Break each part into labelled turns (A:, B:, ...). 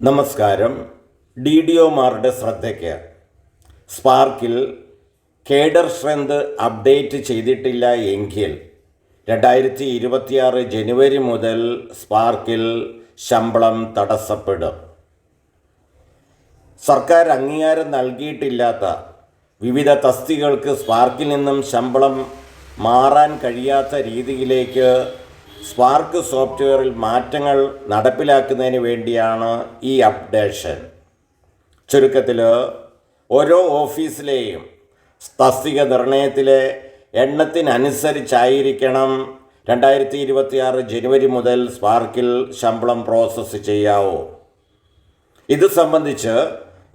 A: നമസ്കാരം. D D ഒമാരുടെ ശ്രദ്ധയ്ക്ക്. സ്പാർക്കിൽ cadre strength update ചെയ്തിട്ടില്ല എങ്കിൽ രണ്ടായിരത്തി ഇരുപത്തിയാറ് ജനുവരി മുതൽ സ്പാർക്കിൽ ശമ്പളം തടസ്സപ്പെടും. സർക്കാർ അംഗീകാരം നൽകിയിട്ടില്ലാത്ത വിവിധ തസ്തികൾക്ക് സ്പാർക്കിൽ നിന്നും ശമ്പളം മാറാൻ കഴിയാത്ത രീതിയിലേക്ക് സ്പാർക്ക് സോഫ്റ്റ്വെയറിൽ മാറ്റങ്ങൾ നടപ്പിലാക്കുന്നതിന് വേണ്ടിയാണ് ഈ അപ്ഡേഷൻ ചുരുക്കത്തിൽ ഓരോ ഓഫീസിലെയും തസ്തിക നിർണയത്തിലെ എണ്ണത്തിനനുസരിച്ചായിരിക്കണം രണ്ടായിരത്തി ഇരുപത്തിയാറ് ജനുവരി മുതൽ സ്പാർക്കിൽ ശമ്പളം പ്രോസസ്സ് ചെയ്യാവൂ. ഇത് സംബന്ധിച്ച്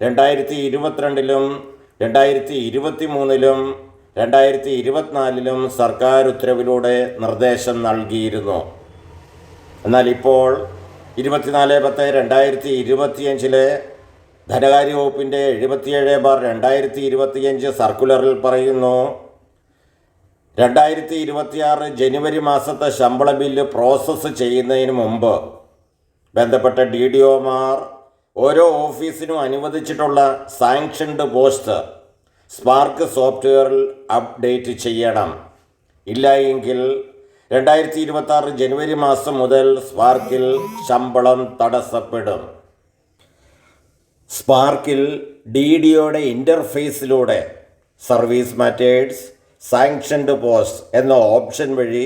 A: രണ്ടായിരത്തി ഇരുപത്തിരണ്ടിലും രണ്ടായിരത്തി ഇരുപത്തി മൂന്നിലും രണ്ടായിരത്തി ഇരുപത്തിനാലിലും സർക്കാർ ഉത്തരവിലൂടെ നിർദ്ദേശം നൽകിയിരുന്നു. എന്നാൽ ഇപ്പോൾ ഇരുപത്തിനാല് പത്ത് രണ്ടായിരത്തി ഇരുപത്തിയഞ്ചിലെ ധനകാര്യ വകുപ്പിന്റെ എഴുപത്തിയേഴ് ബാർ രണ്ടായിരത്തി ഇരുപത്തിയഞ്ച് സർക്കുലറിൽ പറയുന്നു രണ്ടായിരത്തി ഇരുപത്തിയാറ് ജനുവരി മാസത്തെ ശമ്പള ബില്ല് പ്രോസസ്സ് ചെയ്യുന്നതിന് മുമ്പ് ബന്ധപ്പെട്ട ഡി ഡി ഒമാർ ഓരോ ഓഫീസിനും അനുവദിച്ചിട്ടുള്ള സാങ്ഷൻഡ് പോസ്റ്റ് സ്പാർക്ക് സോഫ്റ്റ്വെയറിൽ അപ്ഡേറ്റ് ചെയ്യണം. ഇല്ല എങ്കിൽ രണ്ടായിരത്തി ഇരുപത്തി ജനുവരി മാസം മുതൽ സ്പാർക്കിൽ ശമ്പളം തടസ്സപ്പെടും. സ്പാർക്കിൽ ഡി ഡിയുടെ ഇന്റർഫേസിലൂടെ സർവീസ് മാറ്റേഴ്സ് സാങ്ഷൻഡ് പോസ്റ്റ് എന്ന ഓപ്ഷൻ വഴി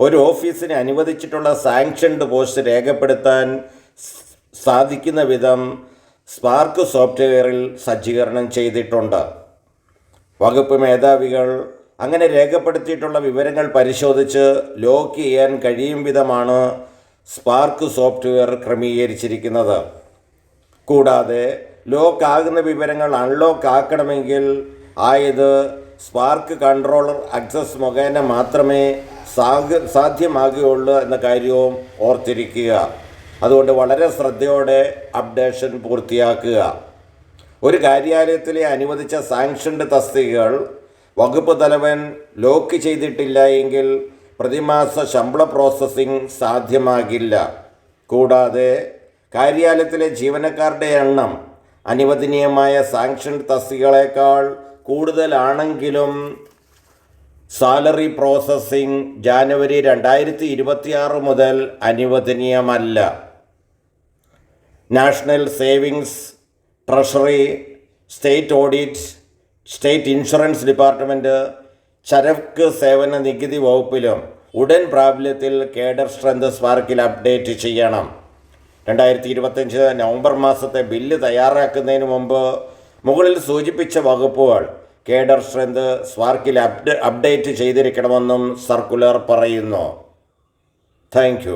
A: ഒരു ഓഫീസിനെ അനുവദിച്ചിട്ടുള്ള സാങ്ഷൻഡ് പോസ്റ്റ് രേഖപ്പെടുത്താൻ സാധിക്കുന്ന വിധം സ്പാർക്ക് സോഫ്റ്റ്വെയറിൽ സജ്ജീകരണം ചെയ്തിട്ടുണ്ട്. വകുപ്പ് മേധാവികൾ അങ്ങനെ രേഖപ്പെടുത്തിയിട്ടുള്ള വിവരങ്ങൾ പരിശോധിച്ച് ലോക്ക് ചെയ്യാൻ കഴിയും വിധമാണ് സ്പാർക്ക് സോഫ്റ്റ്വെയർ ക്രമീകരിച്ചിരിക്കുന്നത്. കൂടാതെ ലോക്ക് ആകുന്ന വിവരങ്ങൾ അൺലോക്ക് ആക്കണമെങ്കിൽ ആയത് സ്പാർക്ക് കൺട്രോളർ അക്സസ് മുഖേന മാത്രമേ സാധ്യമാകുകയുള്ളൂ എന്ന കാര്യവും ഓർത്തിരിക്കുക. അതുകൊണ്ട് വളരെ ശ്രദ്ധയോടെ അപ്ഡേഷൻ പൂർത്തിയാക്കുക. ഒരു കാര്യാലയത്തിലെ അനുവദിച്ച സാങ്ഷൻഡ് തസ്തികകൾ വകുപ്പ് തലവൻ ലോക്ക് ചെയ്തിട്ടില്ല എങ്കിൽ പ്രതിമാസ ശമ്പള പ്രോസസ്സിംഗ് സാധ്യമാകില്ല. കൂടാതെ കാര്യാലയത്തിലെ ജീവനക്കാരുടെ എണ്ണം അനുവദനീയമായ സാങ്ഷൻ തസ്തികളേക്കാൾ കൂടുതലാണെങ്കിലും സാലറി പ്രോസസ്സിംഗ് ജാനുവരി രണ്ടായിരത്തി ഇരുപത്തിയാറ് മുതൽ അനുവദനീയമല്ല. National savings treasury state audit state insurance department ചരക്ക് സേവന നികുതി വകുപ്പിലും ഉടൻ പ്രാബല്യത്തിൽ കേഡർ സ്ട്രെങ്ത് സ്പാർക്കിൽ അപ്ഡേറ്റ് ചെയ്യണം. രണ്ടായിരത്തി ഇരുപത്തഞ്ച് നവംബർ മാസത്തെ ബില്ല് തയ്യാറാക്കുന്നതിന് മുമ്പ് മുകളിൽ സൂചിപ്പിച്ച വകുപ്പുകൾ കേഡർ സ്ട്രെങ്ത് സ്പാർക്കിൽ അപ്ഡേറ്റ് ചെയ്തിരിക്കണമെന്നും സർക്കുലർ പറയുന്നു. താങ്ക്